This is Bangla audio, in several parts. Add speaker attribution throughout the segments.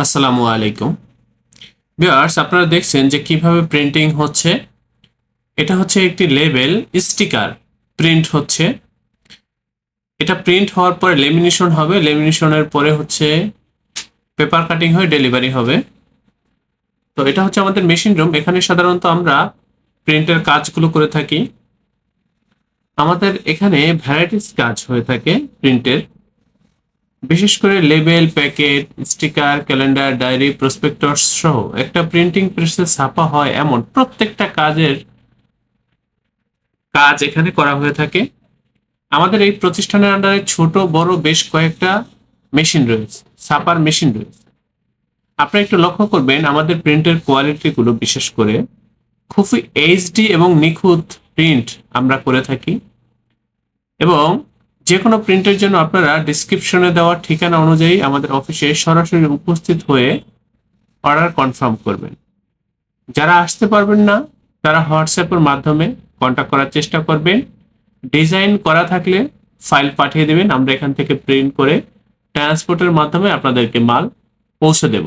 Speaker 1: আসসালামু আলাইকুম। ভিউয়ার্স, আপনারা দেখছেন যে কীভাবে প্রিন্টিং হচ্ছে। এটা হচ্ছে একটি লেবেল, স্টিকার প্রিন্ট হচ্ছে। এটা প্রিন্ট হওয়ার পরে লেমিনেশন হবে। লেমিনেশনের পরে হচ্ছে পেপার কাটিং হয়ে, ডেলিভারি হবে। তো এটা হচ্ছে আমাদের মেশিন রুম। এখানে সাধারণত আমরা প্রিন্টের কাজগুলো করে থাকি। আমাদের এখানে ভ্যারাইটিস কাজ হয়ে থাকে প্রিন্টের। বিশেষ করে label packet sticker calendar diary prospectus সহ একটা প্রিন্টিং প্রেসে ছাপা হয় এমন প্রত্যেকটা কাজের কাজ এখানে করা হয়ে থাকে। আমাদের এই প্রতিষ্ঠানের আন্ডারে ছোট, বড় বেশ কয়েকটা মেশিন রয়েছে, ছাপার মেশিন রয়েছে। আপনারা একটু লক্ষ্য করবেন, আমাদের প্রিন্টের কোয়ালিটিগুলো বিশেষ করে খুবই এইচডি এবং নিখুঁত প্রিন্ট আমরা করে থাকি। এবং যে কোনো প্রিন্টের জন্য আপনারা ডিসক্রিপশনে দেওয়া ঠিকানা অনুযায়ী আমাদের অফিসে সরাসরি উপস্থিত হয়ে অর্ডার কনফার্ম করবেন। যারা আসতে পারবেন না, তারা হোয়াটসঅ্যাপের মাধ্যমে কন্ট্যাক্ট করার চেষ্টা করবেন। ডিজাইন করা থাকলে ফাইল পাঠিয়ে দেবেন, আমরা এখান থেকে প্রিন্ট করে ট্রান্সপোর্টের মাধ্যমে আপনাদেরকে মাল পৌঁছে দেব।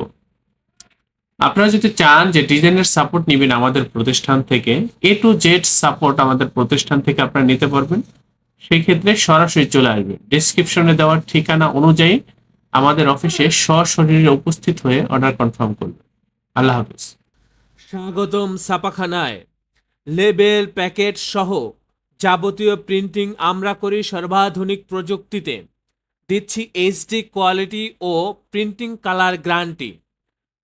Speaker 1: আপনারা যদি চান যে ডিজাইনের সাপোর্ট নেবেন আমাদের প্রতিষ্ঠান থেকে এ টু জেড সাপোর্ট আমাদের প্রতিষ্ঠান থেকে আপনারা নিতে পারবেন। সেই ক্ষেত্রে সরাসরি চলে আসবে। ডিসক্রিপশনে দেওয়ার ঠিকানা অনুযায়ী আমাদের অফিসে সশরীরে উপস্থিত হয়ে অর্ডার কনফার্ম করবে। আল্লাহ হাফিজ।
Speaker 2: স্বাগতম ছাপাখানায়। লেবেল প্যাকেট সহ যাবতীয় প্রিন্টিং আমরা করি সর্বাধুনিক প্রযুক্তিতে। দিচ্ছি এইচডি কোয়ালিটি ও প্রিন্টিং কালার গ্যারান্টি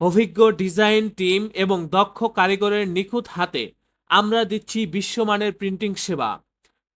Speaker 2: অভিজ্ঞ ডিজাইন টিম এবং দক্ষ কারিগরের নিখুঁত হাতে আমরা দিচ্ছি বিশ্বমানের প্রিন্টিং সেবা।